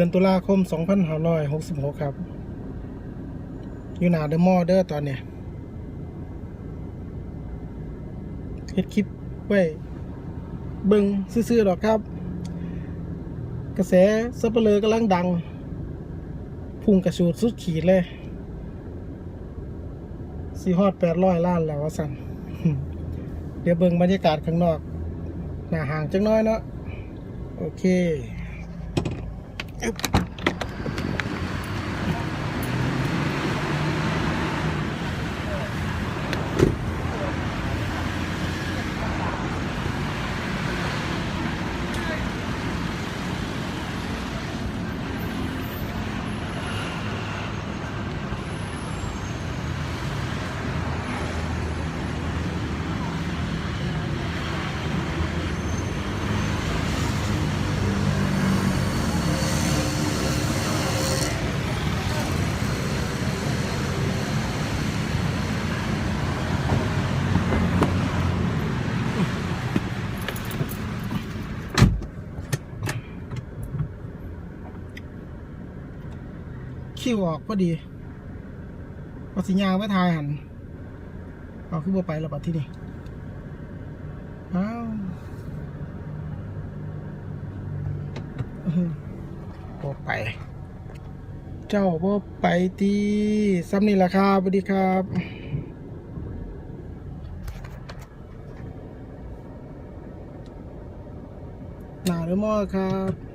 ดือนตุลาคม 2566 ครับ อยู่หนาเดอะมอเดอร์ตอนเนี้ยเฮ็ดคลิปไว้เบิ่งซื่อๆหรอกครับ กระแสซับเปลือกำลังดัง พุ่งกระชูดสุดขีดเลยสีฮอดแปดร้อยล้านแล้วว่าสั่นเดี๋ยวเบิ่งบรรยากาศข้างนอก หน้าห่างจังน้อยเนาะโอเค อึ๊ คิวออกพอดีพอสิยาไว้ทายหันเอาขึ้นมาไปแล้วปัดที่นี่อ้าวอื้อหือบ่ไป เจ้าบ่ไปตีซ้ำนี่แหละครับสวัสดีครับหนาหรือมอครับ